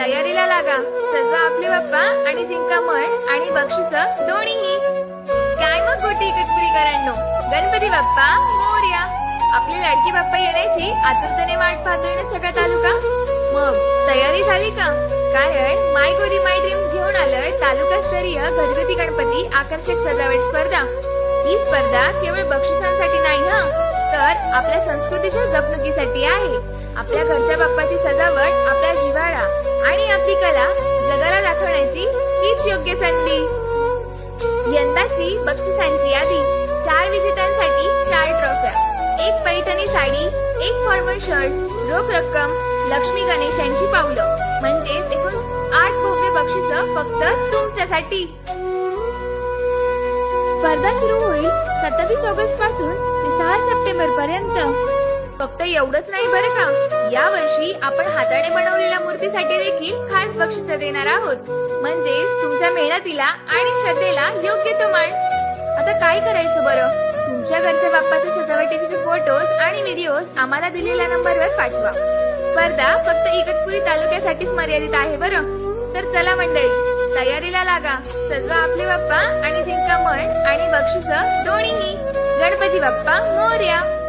तयारीला लागा. सजवा आपले बाप्पा आणि जिंका आणि बक्षिस दोन्हीही. काय मग गोटी एकत्रीकरांनो गणपती बाप्पा मोर्या. आपली लाडकी बाप्पा येण्याची आतुरतेने वाट पाहतोय ना सगळा तालुका? मग तयारी झाली का? कारण माय गोरी माय ड्रीम्स घेऊन आलंय तालुकास्तरीय घरगुती गणपती आकर्षक सजावट स्पर्धा. ही स्पर्धा केवळ बक्षिसांसाठी नाही हा? तर आपल्या संस्कृतीच्या जपणुकीसाठी आहे. आपल्या घरच्या बाप्पाची सजावट आपल्या जिव्हाळा हीच यंदाची बक्षिसांची यादी चार विजेत्यांसाठी चार ट्रॉफ्या एक पैठणी साडी एक फॉर्मल शर्ट रोख रक्कम लक्ष्मी गणेशांची पावलं. म्हणजेच एकूण आठ भव्य बक्षिस फक्त तुमच्यासाठी. स्पर्धा सुरू होईल सत्तावीस ऑगस्टपासून ते सहा सप्टेंबर पर्यंत. फक्त एवढंच नाही बरं का? या वर्षी आपण हाताने बनवलेल्या मूर्तीसाठी देखील खास बक्षीस देणार आहोत. म्हणजेच तुमच्या मेहनतीला आणि श्रद्धेला योग्य तो मान. आता काय करायचं बरं? तुमच्या घरच्या बाप्पाच्या सजावटीचे फोटोज आणि व्हिडिओज आम्हाला दिलेल्या नंबरवर पाठवा. स्पर्धा फक्त इगतपुरी तालुक्यासाठीच मर्यादित आहे बरं. तर चला मंडळी तयारीला लागा. सजवा आपले बाप्पा आणि जिंका मन आणि बक्षिस दोन्हीही. गणपती बाप्पा मोर्या.